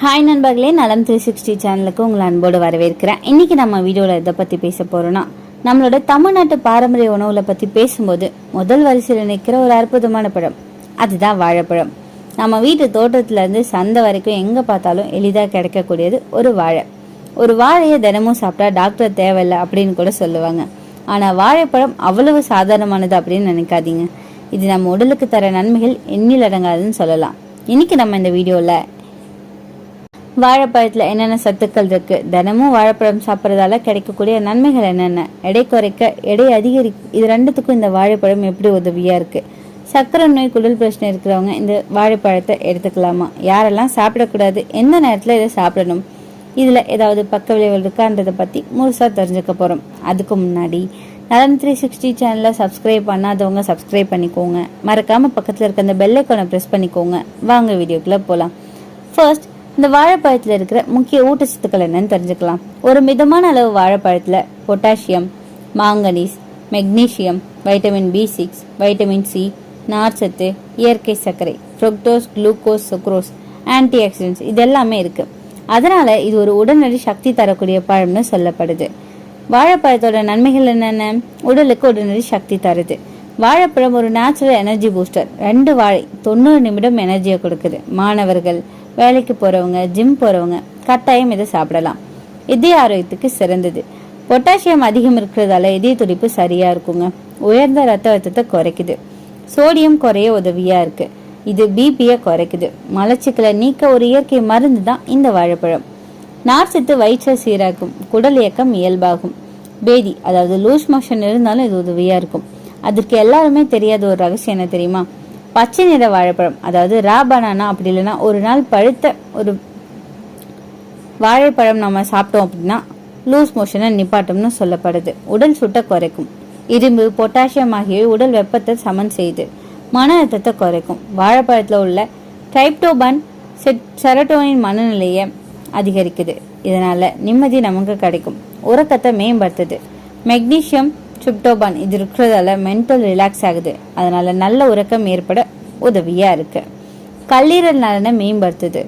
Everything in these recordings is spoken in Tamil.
ஹாய் நண்பர்களே. நலம் த்ரீ சிக்ஸ்டி சேனலுக்கு உங்களை அன்போடு வரவேற்கிறேன். இன்னைக்கு நம்ம வீடியோவில் இதை பற்றி பேச போகிறோன்னா நம்மளோட தமிழ்நாட்டு பாரம்பரிய உணவுல பற்றி பேசும்போது முதல் வரிசையில் நிற்கிற ஒரு அற்புதமான பழம் அதுதான் வாழைப்பழம். நம்ம வீட்டு தோட்டத்துல இருந்து சந்தை வரைக்கும் எங்கே பார்த்தாலும் எளிதாக கிடைக்கக்கூடியது ஒரு வாழை. ஒரு வாழையை தினமும் சாப்பிட்டா டாக்டர் தேவையில்லை அப்படின்னு கூட சொல்லுவாங்க. ஆனால் வாழைப்பழம் அவ்வளவு சாதாரணமானது அப்படின்னு நினைக்காதீங்க. இது நம்ம உடலுக்கு தர நன்மைகள் எண்ணில் அடங்காதுன்னு சொல்லலாம். இன்னைக்கு நம்ம இந்த வீடியோவில் வாழைப்பழத்தில் என்னென்ன சத்துக்கள் இருக்கு? தினமும் வாழைப்பழம் சாப்பிட்றதால கிடைக்கக்கூடிய நன்மைகள் என்னென்ன? எடை குறைக்க எடை அதிகரி இது ரெண்டுத்துக்கும் இந்த வாழைப்பழம் எப்படி உதவியா இருக்கு? சக்கரை நோய் குடல் பிரச்சனை இருக்கிறவங்க இந்த வாழைப்பழத்தை எடுத்துக்கலாமா? யாரெல்லாம் சாப்பிடக்கூடாது? எந்த நேரத்தில் இதை சாப்பிடணும்? இதில் ஏதாவது பக்க விளைவுகள் இருக்கான்றதை பற்றி முழுசாக தெரிஞ்சுக்க போகிறோம் அதுக்கு முன்னாடி நலன் த்ரீ சிக்ஸ்டி சேனலை சப்ஸ்கிரைப் பண்ணாதவங்க சப்ஸ்கிரைப் பண்ணிக்கோங்க. மறக்காமல் பக்கத்தில் இருக்க அந்த பெல்லைக்கானை ப்ரெஸ் பண்ணிக்கோங்க. வாங்க வீடியோக்குள்ளே போகலாம் ஃபர்ஸ்ட் இந்த வாழைப்பழத்தில் இருக்கிற முக்கிய ஊட்டச்சத்துக்கள் என்னன்னு தெரிஞ்சுக்கலாம். ஒரு மிதமான அளவு வாழைப்பழத்தில் potassium manganese magnesium vitamin B six vitamin C நார்ச்சத்து இயற்கை சர்க்கரை fructose glucose sucrose antioxidants இது எல்லாமே இருக்கு. அதனால இது ஒரு உடனடி சக்தி தரக்கூடிய பழம்னு சொல்லப்படுது. வாழைப்பழத்தோட நன்மைகள் என்னென்ன? உடலுக்கு உடனடி சக்தி தருது. வாழைப்பழம் ஒரு நேச்சுரல் எனர்ஜி பூஸ்டர் ரெண்டு வாழை தொண்ணூறு நிமிடம் எனர்ஜியை கொடுக்குது. மாணவர்கள் வேலைக்கு போறவங்க ஜிம் போறவங்க கட்டாயம் இதை சாப்பிடலாம். இதய ஆரோக்கியத்துக்கு சிறந்தது. பொட்டாசியம் அதிகம் இருக்கிறதால இதய துடிப்பு சரியா இருக்குங்க. உயர்ந்த ரத்த அழுத்தத்தை குறைக்குது. சோடியம் குறைய உதவியா இருக்கு. இது பிபியை குறைக்குது. மலச்சிக்கலை நீக்க ஒரு இயற்கை மருந்து தான் இந்த வாழைப்பழம். நார்ச்சத்து வயிற்றை சீராக்கும் குடல் இயக்கம் இயல்பாகும். பேதி அதாவது லூஸ் மோஷன் இருந்தாலும் இது உதவியா இருக்கும். அதற்கு எல்லாருமே தெரியாத ஒரு ரகசியம் என்ன தெரியுமா? பச்சை நிற வாழைப்பழம் அதாவது ரா பனானா அப்படி இல்லைன்னா ஒரு நாள் பழுத்த ஒரு வாழைப்பழம் நம்ம சாப்பிட்டோம் அப்படின்னா லூஸ் மோஷனை நிப்பாட்டம்னு சொல்லப்படுது. உடல் சுட்ட குறைக்கும். இரும்பு பொட்டாசியம் ஆகியவை உடல் வெப்பத்தை சமன் செய்து மன அழுத்தத்தை குறைக்கும். வாழைப்பழத்தில் உள்ள ட்ரைப்டோபன் செரட்டோனின் மனநிலையை அதிகரிக்குது. இதனால நிம்மதி நமக்கு கிடைக்கும். உறக்கத்தை மேம்படுத்துது. மெக்னீஷியம் டிரிப்டோபான் இது இருக்கிறதால மென்டல் ரிலாக்ஸ் ஆகுது. அதனால நல்ல உறக்கம் ஏற்பட உதவியா இருக்கு. கல்லீரல் நலனை மேம்படுத்துது.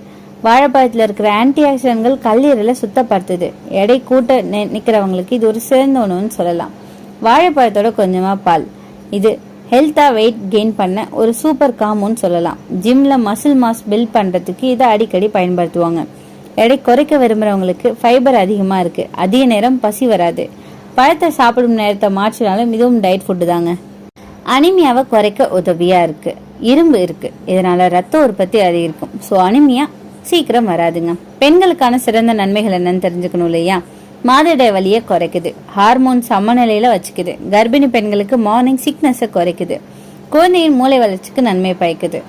வாழைப்பழத்தில் இருக்கிற ஆன்டிஆக்சிடன்ட்கள் கல்லீரலை சுத்தப்படுத்துது. எடை கூட்ட நிற்கிறவங்களுக்கு இது ஒரு சிறந்த உணவுன்னு சொல்லலாம். வாழைப்பழத்தோட கொஞ்சமாக பால். இது ஹெல்த்தாக வெயிட் கெயின் பண்ண ஒரு சூப்பர் காமுன்னு சொல்லலாம். ஜிம்மில் மசில் மாஸ் பில்ட் பண்ணுறதுக்கு இதை அடிக்கடி பயன்படுத்துவாங்க. எடை குறைக்க விரும்புறவங்களுக்கு ஃபைபர் அதிகமாக இருக்குது அதிக நேரம் பசி வராது. பழத்தை சாப்பிடும் நேரத்தை மாற்றினாலும் மிகவும் டயட் ஃபுட்டு தாங்க. அனிமியாவை குறைக்க உதவியாக இருக்குது இரும்பு இருக்குது இதனால் ரத்த உற்பத்தி அதிகரிக்கும். ஸோ அனிமியா சீக்கிரம் வராதுங்க. பெண்களுக்கான சிறந்த நன்மைகள் என்னன்னு தெரிஞ்சுக்கணும் இல்லையா? மாதவிடாய் வலியை குறைக்குது. ஹார்மோன் சமநிலையில் வச்சுக்குது. கர்ப்பிணி பெண்களுக்கு மார்னிங் சிக்னஸை குறைக்குது. குழந்தையின் மூளை வளர்ச்சிக்கு நன்மை பயக்குது.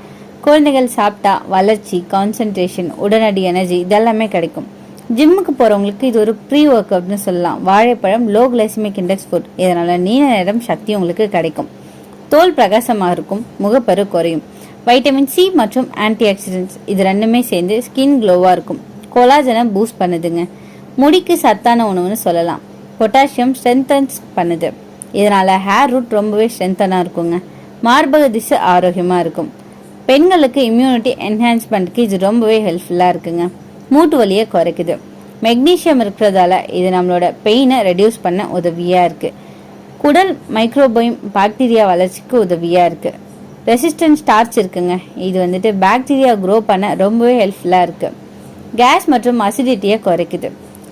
குழந்தைகள் சாப்பிட்டா வளர்ச்சி கான்சென்ட்ரேஷன் உடனடி எனர்ஜி இதெல்லாமே கிடைக்கும். ஜிம்முக்கு போகிறவங்களுக்கு இது ஒரு ப்ரீ ஒர்க் அவுட்னு சொல்லலாம். வாழைப்பழம் லோ கிளைசிமிக் இண்டெக்ஸ் ஃபுட் இதனால் நீண்ட நேரம் சக்தி உங்களுக்கு கிடைக்கும். தோல் பிரகாசமாக இருக்கும் முகப்பரு குறையும். வைட்டமின் சி மற்றும் ஆன்டி ஆக்சிடென்ட்ஸ் இது ரெண்டுமே சேர்ந்து ஸ்கின் க்ளோவாக இருக்கும். கொலாஜனை பூஸ்ட் பண்ணுதுங்க. முடிக்கு சத்தான உணவுன்னு சொல்லலாம். பொட்டாசியம் ஸ்ட்ரென்தன்ஸ் பண்ணுது. இதனால் ஹேர் ரூட் ரொம்பவே ஸ்ட்ரென்த்தனாக இருக்குங்க. மார்பக திசை ஆரோக்கியமாக இருக்கும். பெண்களுக்கு இம்யூனிட்டி என்ஹான்ஸ்மெண்ட்டுக்கு இது ரொம்பவே ஹெல்ப்ஃபுல்லாக இருக்குங்க. மூட்டு வலியை குறைக்குது. மெக்னீசியம் இருக்கிறதால இது நம்மளோட பெயினை ரெடியூஸ் பண்ண உதவியாக இருக்குது குடல் மைக்ரோபயம் பாக்டீரியா வளர்ச்சிக்கு உதவியாக இருக்குது ரெசிஸ்டன்ட் ஸ்டார்ச் இருக்குங்க. இது வந்துட்டு பாக்டீரியா க்ரோ பண்ண ரொம்பவே ஹெல்ப்ஃபுல்லாக இருக்குது கேஸ் மற்றும் அசிடிட்டியை குறைக்குது.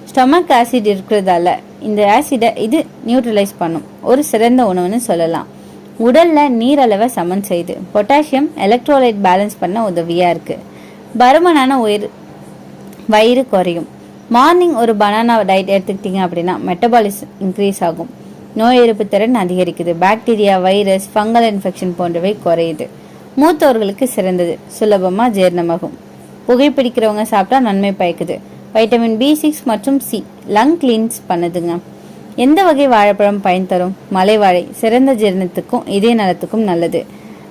ஸ்டொமக் ஆசிட் இருக்கிறதால இந்த ஆசிடை இது நியூட்ரலைஸ் பண்ணும். ஒரு சிறந்த உணவுன்னு சொல்லலாம். உடலில் நீரளவை சமன் செய்து பொட்டாசியம் எலக்ட்ரோலைட் பேலன்ஸ் பண்ண உதவியாக இருக்குது பருமனான உயிர் வயிறு குறையும். மார்னிங் ஒரு பனானா டயட் எடுத்துக்கிட்டீங்க அப்படின்னா மெட்டபாலிசம் இன்க்ரீஸ் ஆகும். நோய் எதிர்ப்பு திறன் அதிகரிக்குது. பாக்டீரியா வைரஸ் ஃபங்கல் இன்ஃபெக்ஷன் போன்றவை குறையுது. மூத்தவர்களுக்கு சிறந்தது. சுலபமாக ஜீரணமாகும். புகைப்பிடிக்கிறவங்க சாப்பிட்டா நன்மை பயக்குது. வைட்டமின் பி சிக்ஸ் மற்றும் சி லங் கிளீன்ஸ் பண்ணுதுங்க. எந்த வகை வாழைப்பழம் பயன் தரும்? மலை வாழை. சிறந்த ஜீரணத்துக்கும் இதய நலத்துக்கும் நல்லது.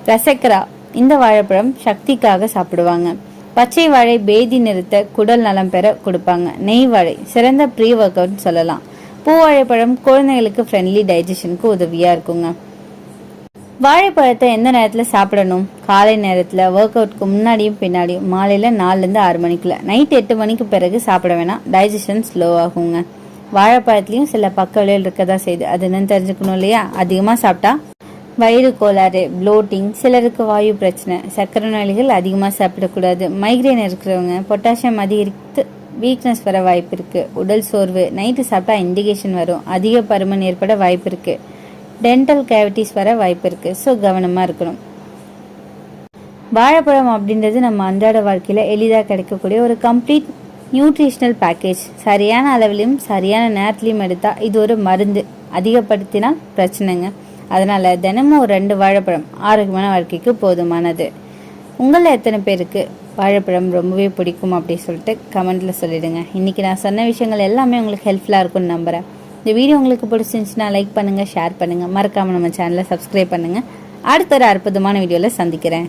ரசக்கரா இந்த வாழைப்பழம் சக்திக்காக சாப்பிடுவாங்க. பச்சை வாழை பேதி நிறுத்த குடல் நலம் பெற கொடுப்பாங்க. நெய் வாழை சிறந்த ப்ரீ ஒர்க் அவுட் சொல்லலாம். பூ வாழைப்பழம் குழந்தைகளுக்கு ஃப்ரெண்ட்லி டைஜஷனுக்கு உதவியா இருக்குங்க. வாழைப்பழத்தை எந்த நேரத்தில் சாப்பிடணும்? காலை நேரத்தில் ஒர்க் அவுட்க்கு முன்னாடியும் பின்னாடியும் மாலையில் நாலுலேருந்து ஆறு மணிக்குள்ள. நைட் எட்டு மணிக்கு பிறகு சாப்பிட வேணாம். டைஜஷன் ஸ்லோ ஆகுங்க. வாழைப்பழத்துலேயும் சில பக்க விளைவுகள் இருக்க செய்யுது. அது என்னன்னு தெரிஞ்சுக்கணும் இல்லையா? அதிகமாக சாப்பிட்டா வயிறு கோளாறு ப்ளோட்டிங் சிலருக்கு வாயு பிரச்சனை சர்க்கரை நோய்கள் அதிகமாக சாப்பிடக்கூடாது. மைக்ரேன் இருக்கிறவங்க பொட்டாசியம் அதிகரித்து வீக்னஸ் வர வாய்ப்பு இருக்குது உடல் சோர்வு நைட்டு சாப்பிட்டா இண்டிகேஷன் வரும். அதிக பருமன் ஏற்பட வாய்ப்பு இருக்குது டென்டல் கேவிட்டிஸ் வர வாய்ப்பு இருக்குது ஸோ கவனமாக இருக்கணும். வாழைப்பழம் அப்படின்றது நம்ம அன்றாட வாழ்க்கையில் எளிதாக கிடைக்கக்கூடிய ஒரு கம்ப்ளீட் நியூட்ரிஷனல் பேக்கேஜ் சரியான அளவிலையும் சரியான நேரத்துலையும் எடுத்தால் இது ஒரு மருந்து. அதிகப்படுத்தினால் பிரச்சனைங்க. அதனால் தினமும் ஒரு ரெண்டு வாழைப்பழம் ஆரோக்கியமான வாழ்க்கைக்கு போதுமானது. உங்களில் எத்தனை பேருக்கு வாழைப்பழம் ரொம்பவே பிடிக்கும் அப்படி சொல்லிட்டு கமெண்ட்டில் சொல்லிடுங்க. இன்றைக்கி நான் சொன்ன விஷயங்கள் எல்லாமே உங்களுக்கு ஹெல்ப்ஃபுல்லாக இருக்கும்னு நம்புகிறேன் இந்த வீடியோ உங்களுக்கு பிடிச்சிருந்துச்சுன்னா லைக் பண்ணுங்கள் ஷேர் பண்ணுங்கள் மறக்காமல் நம்ம சேனலை சப்ஸ்கிரைப் பண்ணுங்கள் அடுத்த ஒரு அற்புதமான வீடியோவில் சந்திக்கிறேன்.